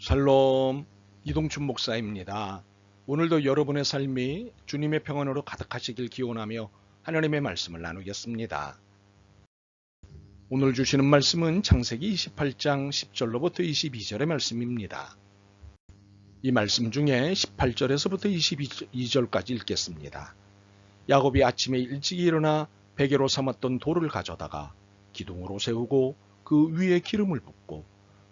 샬롬 이동춘 목사입니다. 오늘도 여러분의 삶이 주님의 평안으로 가득하시길 기원하며 하나님의 말씀을 나누겠습니다. 오늘 주시는 말씀은 창세기 28장 10절로부터 22절의 말씀입니다. 이 말씀 중에 18절에서부터 22절까지 읽겠습니다. 야곱이 아침에 일찍 일어나 베개로 삼았던 돌을 가져다가 기둥으로 세우고 그 위에 기름을 붓고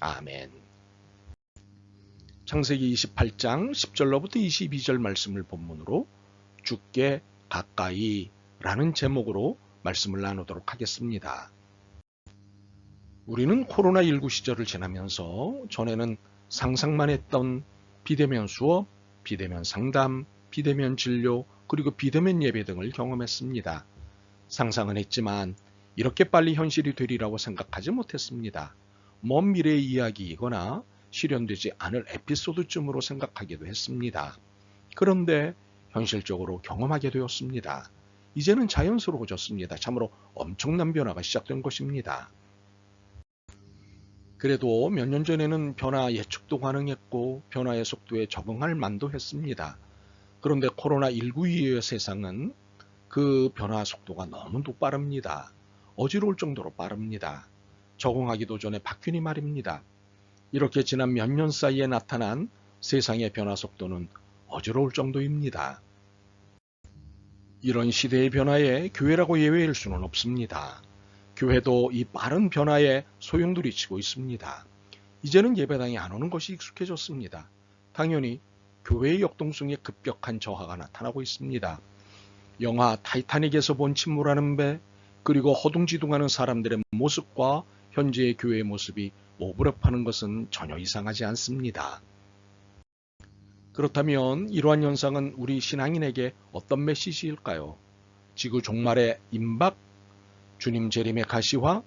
아멘. 창세기 28장 10절로부터 22절 말씀을 본문으로 죽게 가까이 라는 제목으로 말씀을 나누도록 하겠습니다. 우리는 코로나19 시절을 지나면서 전에는 상상만 했던 비대면 수업, 비대면 상담, 비대면 진료, 그리고 비대면 예배 등을 경험했습니다. 상상은 했지만 이렇게 빨리 현실이 되리라고 생각하지 못했습니다. 먼 미래의 이야기이거나 실현되지 않을 에피소드쯤으로 생각하기도 했습니다. 그런데 현실적으로 경험하게 되었습니다. 이제는 자연스러워졌습니다. 참으로 엄청난 변화가 시작된 것입니다. 그래도 몇 년 전에는 변화 예측도 가능했고 변화의 속도에 적응할 만도 했습니다. 그런데 코로나19 이후의 세상은 그 변화 속도가 너무도 빠릅니다. 어지러울 정도로 빠릅니다. 적응하기도 전에 바뀌니 말입니다. 이렇게 지난 몇 년 사이에 나타난 세상의 변화 속도는 어지러울 정도입니다. 이런 시대의 변화에 교회라고 예외일 수는 없습니다. 교회도 이 빠른 변화에 소용돌이치고 있습니다. 이제는 예배당에 안 오는 것이 익숙해졌습니다. 당연히 교회의 역동성에 급격한 저하가 나타나고 있습니다. 영화 타이타닉에서 본 침몰하는 배, 그리고 허둥지둥하는 사람들의 모습과 현재의 교회의 모습이 오버랩하는 것은 전혀 이상하지 않습니다. 그렇다면 이러한 현상은 우리 신앙인에게 어떤 메시지일까요? 지구 종말의 임박, 주님 재림의 가시화?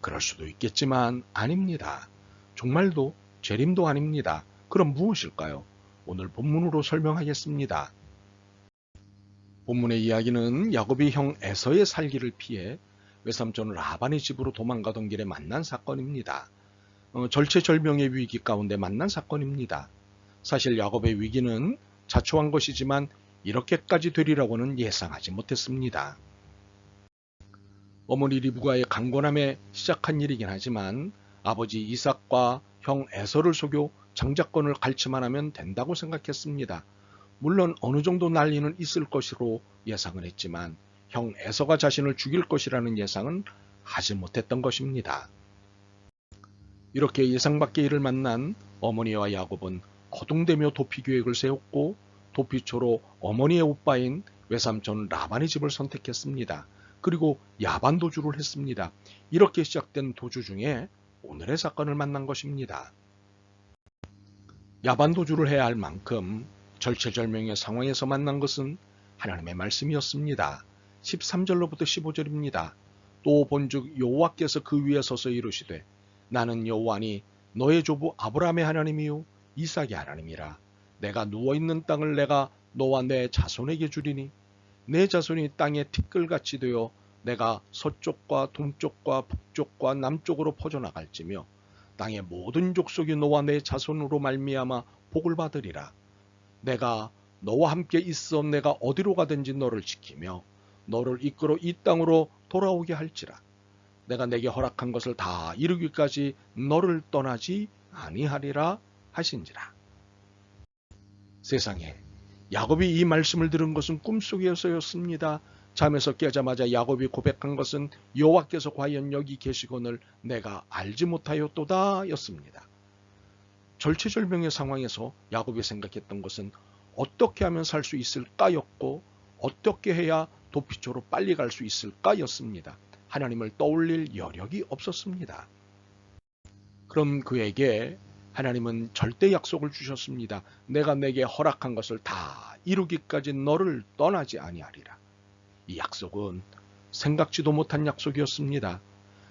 그럴 수도 있겠지만 아닙니다. 종말도 재림도 아닙니다. 그럼 무엇일까요? 오늘 본문으로 설명하겠습니다. 본문의 이야기는 야곱이 형 에서의 살기를 피해 외삼촌 라반의 집으로 도망가던 길에 만난 사건입니다. 어, 절체절명의 위기 가운데 만난 사건입니다. 사실 야곱의 위기는 자초한 것이지만 이렇게까지 되리라고는 예상하지 못했습니다. 어머니 리브가의 강권함에 시작한 일이긴 하지만 아버지 이삭과 형 에서를 속여 장자권을 갈취만 하면 된다고 생각했습니다. 물론 어느 정도 난리는 있을 것으로 예상을 했지만 형 에서가 자신을 죽일 것이라는 예상은 하지 못했던 것입니다. 이렇게 예상 밖의 일을 만난 어머니와 야곱은 거동대며 도피 계획을 세웠고 도피초로 어머니의 오빠인 외삼촌 라반의 집을 선택했습니다. 그리고 야반 도주를 했습니다. 이렇게 시작된 도주 중에 오늘의 사건을 만난 것입니다. 야반 도주를 해야 할 만큼 절체절명의 상황에서 만난 것은 하나님의 말씀이었습니다. 13절로부터 15절입니다. 또 본즉 여호와께서 그 위에 서서 이르시되 나는 여호와니 너의 조부 아브라함의 하나님이요 이삭의 하나님이라 내가 누워 있는 땅을 내가 너와 내 자손에게 주리니 내 자손이 땅에 티끌같이 되어 내가 서쪽과 동쪽과 북쪽과 남쪽으로 퍼져나갈지며 땅의 모든 족속이 너와 내 자손으로 말미암아 복을 받으리라 내가 너와 함께 있어 내가 어디로 가든지 너를 지키며 너를 이끌어 이 땅으로 돌아오게 할지라. 내가 내게 허락한 것을 다 이루기까지 너를 떠나지 아니하리라 하신지라. 세상에 야곱이 이 말씀을 들은 것은 꿈속에서였습니다. 잠에서 깨자마자 야곱이 고백한 것은 여호와께서 과연 여기 계시거늘 내가 알지 못하였도다 였습니다. 절체절명의 상황에서 야곱이 생각했던 것은 어떻게 하면 살 수 있을까였고 어떻게 해야 도피초로 빨리 갈 수 있을까였습니다. 하나님을 떠올릴 여력이 없었습니다. 그럼 그에게 하나님은 절대 약속을 주셨습니다. 내가 내게 허락한 것을 다 이루기까지 너를 떠나지 아니하리라. 이 약속은 생각지도 못한 약속이었습니다.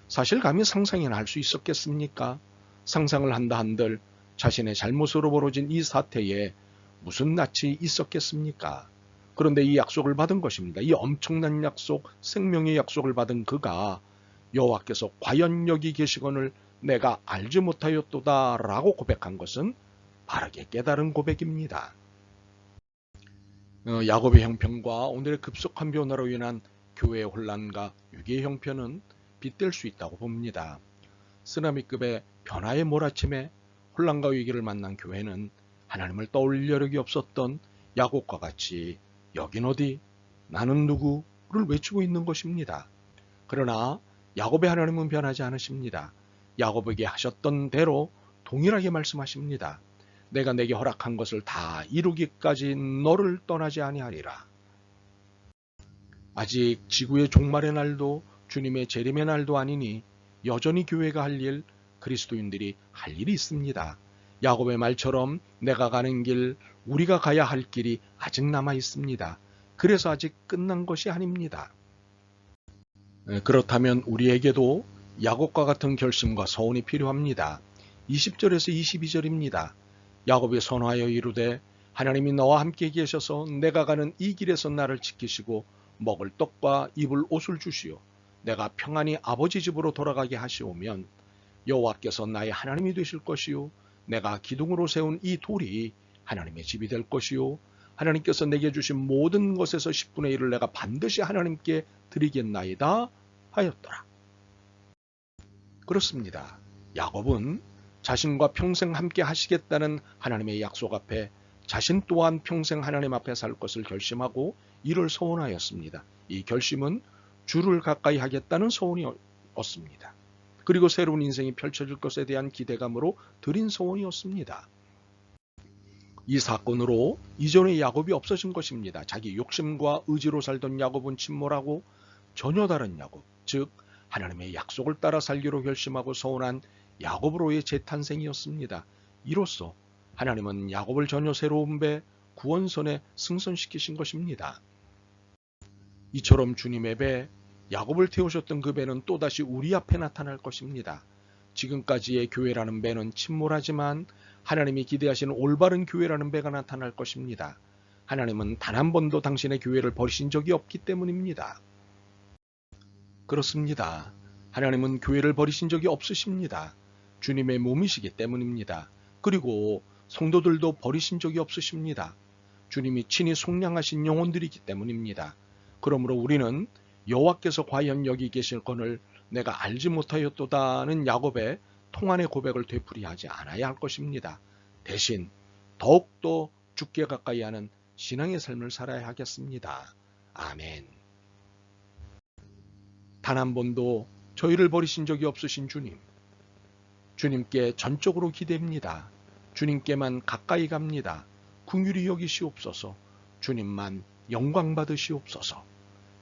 사실 감히 상상이나 할 수 있었겠습니까? 상상을 한다 한들 자신의 잘못으로 벌어진 이 사태에 무슨 낯이 있었겠습니까? 그런데 이 약속을 받은 것입니다. 이 엄청난 약속, 생명의 약속을 받은 그가 여호와께서 과연 여기 계시건을 내가 알지 못하였도다 라고 고백한 것은 바르게 깨달은 고백입니다. 어, 야곱의 형편과 오늘의 급속한 변화로 인한 교회의 혼란과 유기의 형편은 빗댈 수 있다고 봅니다. 쓰나미급의 변화의 몰아침에 혼란과 위기를 만난 교회는 하나님을 떠올릴 여력이 없었던 야곱과 같이 여긴 어디 나는 누구 를 외치고 있는 것입니다. 그러나 야곱의 하나님은 변하지 않으십니다. 야곱에게 하셨던 대로 동일하게 말씀하십니다. 내가 내게 허락한 것을 다 이루기까지 너를 떠나지 아니하리라. 아직 지구의 종말의 날도 주님의 재림의 날도 아니니 여전히 교회가 할 일, 그리스도인들이 할 일이 있습니다. 야곱의 말처럼 내가 가는 길, 우리가 가야 할 길이 아직 남아 있습니다. 그래서 아직 끝난 것이 아닙니다. 에, 그렇다면 우리에게도 야곱과 같은 결심과 서운이 필요합니다. 20절에서 22절입니다. 야곱이 선하여 이르되 하나님이 너와 함께 계셔서 내가 가는 이 길에서 나를 지키시고 먹을 떡과 입을 옷을 주시오. 내가 평안히 아버지 집으로 돌아가게 하시오면 여호와께서 나의 하나님이 되실 것이요 내가 기둥으로 세운 이 돌이 하나님의 집이 될 것이요 하나님께서 내게 주신 모든 것에서 10분의 1을 내가 반드시 하나님께 드리겠나이다 하였더라. 그렇습니다. 야곱은 자신과 평생 함께 하시겠다는 하나님의 약속 앞에 자신 또한 평생 하나님 앞에 살 것을 결심하고 이를 소원하였습니다. 이 결심은 주를 가까이 하겠다는 소원이었습니다. 그리고 새로운 인생이 펼쳐질 것에 대한 기대감으로 드린 소원이었습니다. 이 사건으로 이전의 야곱이 없어진 것입니다. 자기 욕심과 의지로 살던 야곱은 침몰하고 전혀 다른 야곱, 즉 하나님의 약속을 따라 살기로 결심하고 서운한 야곱으로의 재탄생이었습니다. 이로써 하나님은 야곱을 전혀 새로운 배 구원선에 승선시키신 것입니다. 이처럼 주님의 배 야곱을 태우셨던 그 배는 또다시 우리 앞에 나타날 것입니다. 지금까지의 교회라는 배는 침몰하지만 하나님이 기대하시는 올바른 교회라는 배가 나타날 것입니다. 하나님은 단 한 번도 당신의 교회를 버리신 적이 없기 때문입니다. 그렇습니다. 하나님은 교회를 버리신 적이 없으십니다. 주님의 몸이시기 때문입니다. 그리고 성도들도 버리신 적이 없으십니다. 주님이 친히 속량하신 영혼들이기 때문입니다. 그러므로 우리는 여호와께서 과연 여기 계실 건을 내가 알지 못하였도다는 야곱의 통안의 고백을 되풀이하지 않아야 할 것입니다. 대신 더욱더 죽게 가까이 하는 신앙의 삶을 살아야 하겠습니다. 아멘. 단 한 번도 저희를 버리신 적이 없으신 주님. 주님께 전적으로 기대입니다. 주님께만 가까이 갑니다. 궁휼히 여기시옵소서. 주님만 영광 받으시옵소서.